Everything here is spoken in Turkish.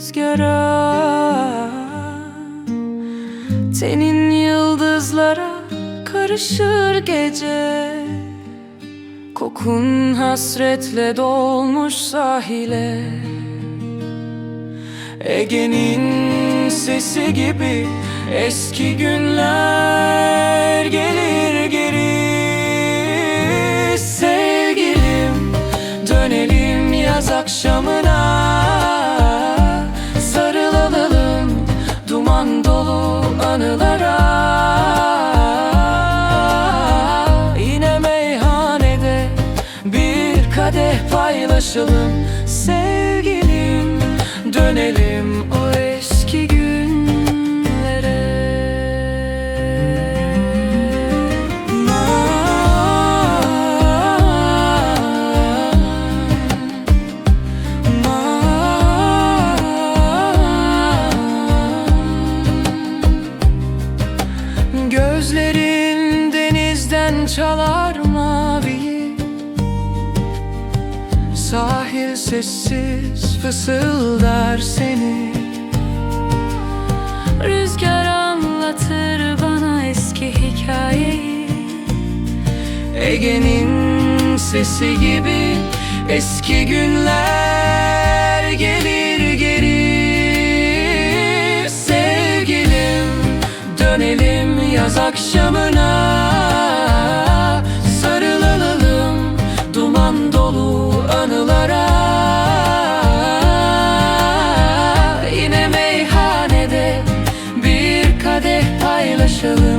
rüzgara. Senin yıldızlara karışır gece. Kokun hasretle dolmuş sahile. Ege'nin sesi gibi eski günler gelir geri. Sevgilim dönelim yaz akşamına dolu anılara. Yine meyhanede bir kadeh paylaşalım. Sevgilim dönelim o denizden çalar maviyi. Sahil sessiz fısıldar seni. Rüzgar anlatır bana eski hikayeyi. Ege'nin sesi gibi eski günler gelir geri. Sevgilim dönelim yaz akşamına meyhanede